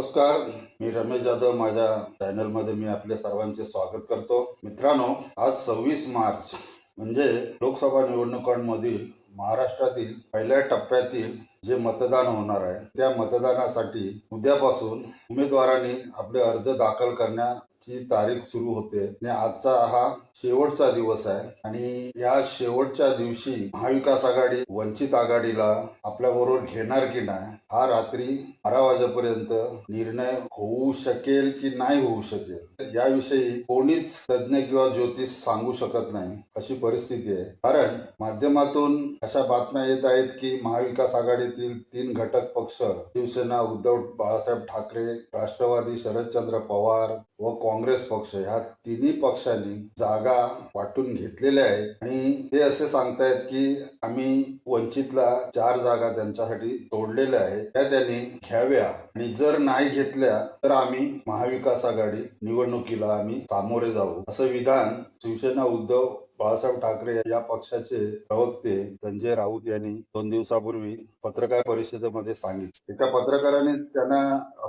नमस्कार मी रमेश जाधव. माझ्या चॅनलमध्ये मी आपल्या सर्वांचे स्वागत करतो. मित्रांनो आज सव्वीस मार्च म्हणजे लोकसभा निवडणुकांमधील महाराष्ट्रातील पहिल्या टप्प्यातील जे मतदान होणार आहे त्या मतदानासाठी उद्यापासून उमेदवारांनी आपले अर्ज दाखल ची तारीख सुरू होते. आणि आजचा हा शेवटचा दिवस आहे. आणि या शेवटच्या दिवशी महाविकास आघाडी वंचित आघाडीला आपल्या बरोबर घेणार की नाही हा रात्री बारा वाजेपर्यंत निर्णय होऊ शकेल की नाही होऊ शकेल याविषयी कोणीच तज्ज्ञ किंवा ज्योतिष सांगू शकत नाही अशी परिस्थिती आहे. कारण माध्यमातून अशा बातम्या येत आहेत की महाविकास आघाडीतील तीन घटक पक्ष शिवसेना उद्धव बाळासाहेब ठाकरे राष्ट्रवादी शरदचंद्र पवार व काँग्रेस पक्ष ह्या तिन्ही पक्षांनी जागा वाटून घेतलेल्या आहेत. आणि ते असे सांगतायत की आम्ही वंचितला चार जागा त्यांच्यासाठी सोडलेल्या आहेत. त्या त्यांनी घ्याव्या. आणि जर नाही घेतल्या तर आम्ही महाविकास आघाडी निवडणुकीला आम्ही सामोरे जाऊ. असं विधान शिवसेना उद्धव बाळासाहेब ठाकरे या पक्षाचे प्रवक्ते संजय राऊत यांनी दोन दिवसापूर्वी पत्रकार परिषदेमध्ये सांगितले. एका पत्रकाराने त्यांना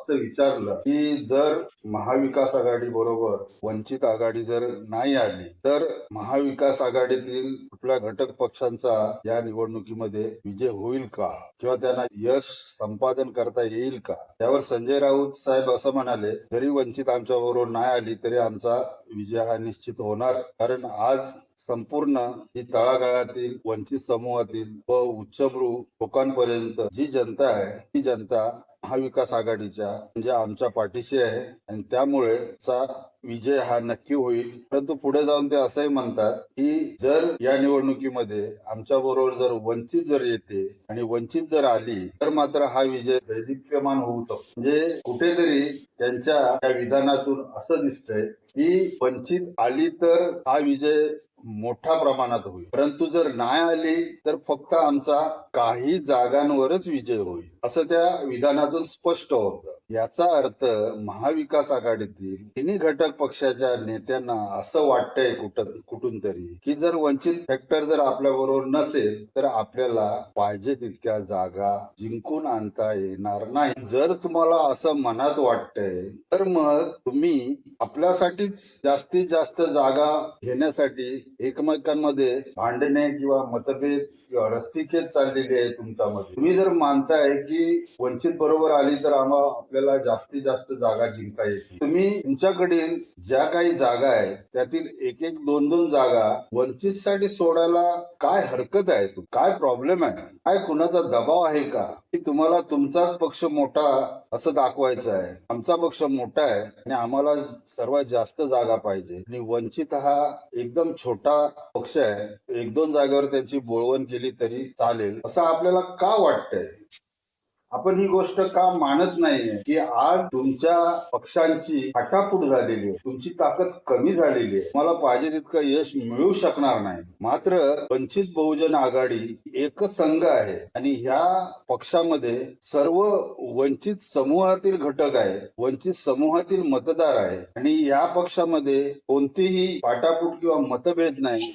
असं विचारलं की जर महाविकास आघाडी बरोबर वंचित आघाडी जर नाही आली तर महाविकास आघाडीतील कुठल्या घटक पक्षांचा या निवडणुकीमध्ये विजय होईल का? किंवा त्यांना यश संपादन करता येईल का? त्यावर संजय राऊत साहेब असं म्हणाले जरी वंचित आमच्या बरोबर नाही आली तरी आमचा विजय हा निश्चित होणार. कारण आज संपूर्ण ही तळागाळातील वंचित समूहातील व उच्चभ्रू लोकांपर्यंत जी जनता आहे ती जनता महाविकास आघाडीच्या म्हणजे आमच्या पाठीशी आहे. आणि त्यामुळे चा विजय हा नक्की होईल. परंतु पुढे जाऊन ते असंही म्हणतात की जर या निवडणुकीमध्ये आमच्या बरोबर जर वंचित जर येते आणि वंचित जर आली तर मात्र हा विजय वैदिक्यमान होऊ शकतो. म्हणजे कुठेतरी त्यांच्या या विधानातून असं दिसतंय की वंचित आली तर हा विजय मोठ्या प्रमाणात होईल. परंतु जर नाही आली तर फक्त आमचा काही जागांवरच विजय होईल. असं त्या विधानातून स्पष्ट होतं. याचा अर्थ महाविकास आघाडीतील तिन्ही घटक पक्षाच्या नेत्यांना असं वाटतंय कुठं कुठून तरी की जर वंचित फॅक्टर जर आपल्या बरोबर नसेल तर आपल्याला पाहिजे तितक्या जागा जिंकून आणता येणार नाही. जर तुम्हाला असं मनात वाटतंय तर मग तुम्ही आपल्यासाठीच जास्तीत जास्त जागा घेण्यासाठी एकमेकांमध्ये भांडणे किंवा मतभेद किंवा रस्सीखेच चाललेली आहे तुमच्यामध्ये. तुम्ही जर मानताय की वंचित बरोबर आली तर आम्हाला आपल्याला जास्तीत जास्त जागा जिंकता येतील तुम्ही तुमच्याकडील ज्या काही जागा आहेत त्यातील एक एक दोन दोन जागा वंचित साठी सोडायला काय हरकत आहे? काय प्रॉब्लेम आहे? काय कुणाचा दबाव आहे का? की तुम्हाला तुमचाच पक्ष मोठा असं दाखवायचं आहे. आमचा पक्ष मोठा आहे आणि आम्हाला सर्वात जास्त जागा पाहिजे. आणि वंचित हा एकदम छोटा पक्ष आहे. एक दोन जागेवर त्यांची बोळवण केली तरी चालेल. असं आपल्याला का वाटतंय? आपण ही गोष्ट का मानत नाहीये की आज तुमच्या पक्षांची फाटाफूट झालेली आहे तुमची ताकद कमी झालेली आहे. मला पाहिजे तितकं यश मिळू शकणार नाही. मात्र वंचित बहुजन आघाडी एकच संघ आहे आणि ह्या पक्षामध्ये सर्व वंचित समूहातील घटक आहे वंचित समूहातील मतदार आहे आणि या पक्षामध्ये कोणतीही पाटापूट किंवा मतभेद नाही.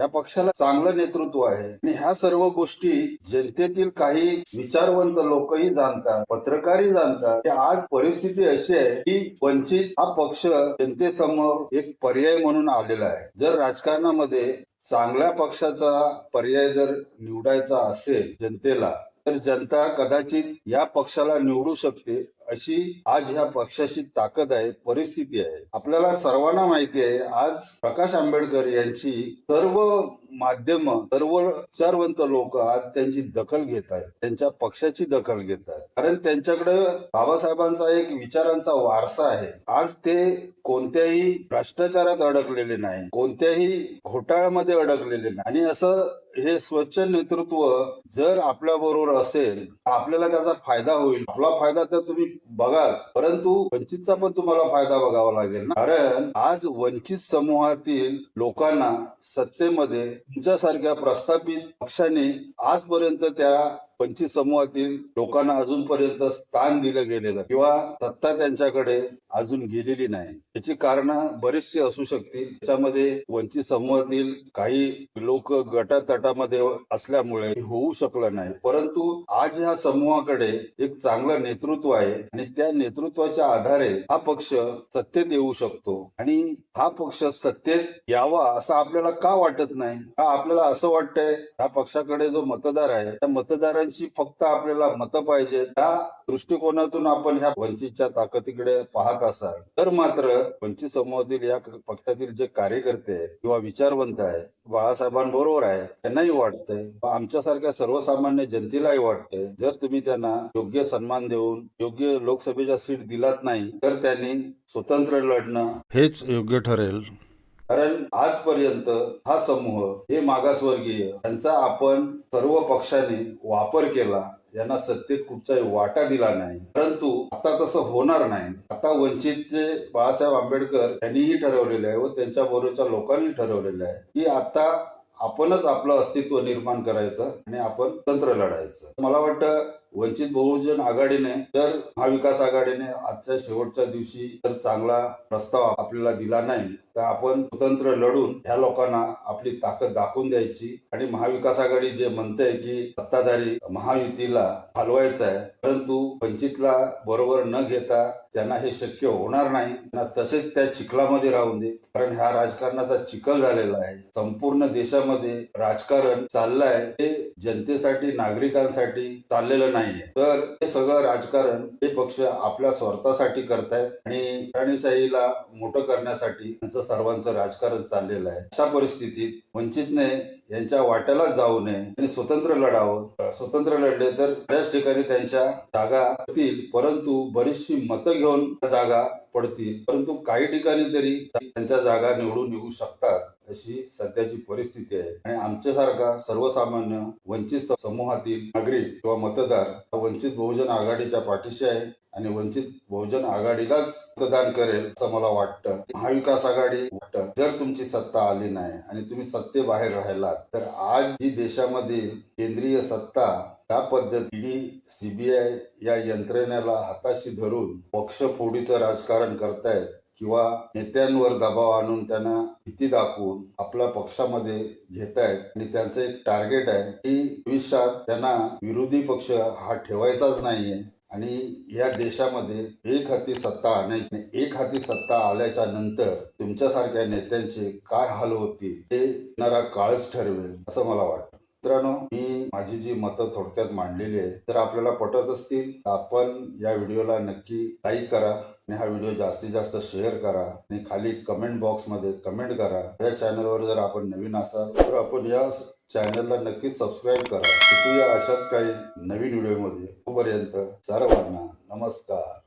या पक्षाला चांगलं नेतृत्व आहे. आणि ह्या सर्व गोष्टी जनतेतील काही विचारवंत लोकही जाणतात पत्रकारही जाणतात. की आज परिस्थिती अशी आहे की वंचित हा पक्ष जनतेसमोर एक पर्याय म्हणून आलेला आहे. जर राजकारणामध्ये चांगल्या पक्षाचा पर्याय जर निवडायचा असेल जनतेला तर जनता कदाचित या पक्षाला निवडू शकते. अशी आज ह्या पक्षाची ताकद आहे परिस्थिती आहे. आपल्याला सर्वांना माहिती आहे आज प्रकाश आंबेडकर यांची सर्व माध्यम सर्व विचारवंत लोक आज त्यांची दखल घेत आहेत. त्यांच्या पक्षाची दखल घेत आहेत. कारण त्यांच्याकडे बाबासाहेबांचा एक विचारांचा वारसा आहे. आज ते कोणत्याही भ्रष्टाचारात अडकलेले नाही. कोणत्याही घोटाळ्यामध्ये अडकलेले नाही. आणि असं हे स्वच्छ नेतृत्व जर आपल्या बरोबर असेल आपल्याला त्याचा फायदा होईल. आपला फायदा तर तुम्ही बघाच. परंतु वंचितचा पण तुम्हाला फायदा बघावा लागेल कारण आज वंचित समूहातील लोकांना सत्तेमध्ये तुमच्यासारख्या प्रस्थापित पक्षाने आजपर्यंत त्या वंचित समूहातील लोकांना अजूनपर्यंत स्थान दिलं गेलेलं किंवा सत्ता त्यांच्याकडे अजून गेलेली नाही. याची कारण बरीचशी असू शकतील. त्याच्यामध्ये वंचित समूहातील काही लोक गटातटामध्ये असल्यामुळे होऊ शकलं नाही. परंतु आज ह्या समूहाकडे एक चांगलं नेतृत्व आहे आणि आणि त्या नेतृत्वाच्या आधारे हा पक्ष सत्तेत येऊ शकतो. आणि हा पक्ष सत्तेत यावा असं आपल्याला का वाटत नाही? का आपल्याला असं वाटतंय? ह्या पक्षाकडे जो मतदार आहे त्या मतदारांची फक्त आपल्याला मतं पाहिजे. त्या दृष्टिकोनातून आपण ह्या वंचितच्या ताकदीकडे पाहत असाल तर मात्र वंचित समूहातील या पक्षातील जे कार्यकर्ते किंवा विचारवंत आहे बाळासाहेबांबरोबर आहे त्यांनाही वाटतंय आमच्यासारख्या सर्वसामान्य जनतेलाही वाटतंय जर तुम्ही त्यांना योग्य सन्मान देऊन योग्य लोकसभेच्या सीट दिलात नाही तर त्यांनी स्वतंत्र लढणं हेच योग्य ठरेल. कारण आजपर्यंत हा समूह हे मागासवर्गीय यांचा आपण सर्व पक्षाने वापर केला यांना सत्तेत कुठचाही वाटा दिला नाही. परंतु आता तसं होणार नाही. आता वंचितचे बाळासाहेब आंबेडकर यांनीही ठरवलेले आहे व त्यांच्या बरोबरच्या लोकांनी ठरवलेलं आहे की आता आपणच आपलं अस्तित्व निर्माण करायचं आणि आपण तंत्र लढायचं. मला वाटतं वंचित बहुजन आघाडीने जर महाविकास आघाडीने आजच्या शेवटच्या दिवशी जर चांगला प्रस्ताव आपल्याला दिला नाही तर आपण स्वतंत्र लढून ह्या लोकांना आपली ताकद दाखवून द्यायची. आणि महाविकास आघाडी जे म्हणते की सत्ताधारी महायुतीला हलवायचं आहे परंतु वंचितला बरोबर न घेता त्यांना हे शक्य होणार नाही. तसेच त्या चिखलामध्ये राहून दे. कारण ह्या राजकारणाचा चिखल झालेला आहे. संपूर्ण देशामध्ये राजकारण चाललंय. हे जनतेसाठी नागरिकांसाठी चाललेलं नाही. नाहीये. तर हे सगळं राजकारण हे पक्ष आपल्या स्वार्थासाठी करतायत आणि प्राणीशाहीला मोठं करण्यासाठी त्यांचं सर्वांचं राजकारण चाललेलं आहे. अशा परिस्थितीत वंचितने यांच्या वाट्याला जाऊ नये आणि स्वतंत्र लढावं. स्वतंत्र लढले तर बऱ्याच ठिकाणी त्यांच्या जागा होतील परंतु बरीचशी मतं घेऊन जागा पडतील. परंतु काही ठिकाणी तरी त्यांच्या जागा निवडून येऊ शकतात. अशी सध्याची परिस्थिती आहे. आणि आमच्यासारखा सर्वसामान्य वंचित समूहातील नागरिक किंवा मतदार हा वंचित बहुजन आघाडीच्या पाठीशी आहे आणि वंचित बहुजन आघाडीलाच मतदान करेल असं मला वाटतं. महाविकास आघाडी वाटतं. जर तुमची सत्ता आली नाही आणि तुम्ही सत्तेबाहेर राहिलात तर आज जी देशामधील केंद्रीय सत्ता त्या पद्धतीने सीबीआय या यंत्रणेला हाताशी धरून पक्षफोडीचं राजकारण करतायत. किंवा नेत्यांवर दबाव आणून त्यांना भीती दाखवून आपल्या पक्षामध्ये घेतायत आणि त्यांचं एक टार्गेट आहे की भविष्यात त्यांना विरोधी पक्ष हा ठेवायचाच नाहीये. आणि या देशामध्ये एक हाती सत्ता आणायची एक हाती सत्ता आल्याच्यानंतर तुमच्यासारख्या नेत्यांचे काय हाल होतील हे येणारा काळच ठरवेल असं मला वाटतं. मित्रांनो मी माझी जी मतं थोडक्यात मांडलेली आहे तर आपल्याला पटत असतील आपण या व्हिडिओला नक्की लाईक करा आणि हा व्हिडिओ जास्तीत जास्त शेअर करा आणि खाली कमेंट बॉक्समध्ये कमेंट करा. या चॅनलवर जर आपण नवीन असाल तर आपण या चॅनलला नक्कीच सबस्क्राईब करा. भेटूया अशाच काही नवीन व्हिडिओमध्ये. तोपर्यंत सर्वांना नमस्कार.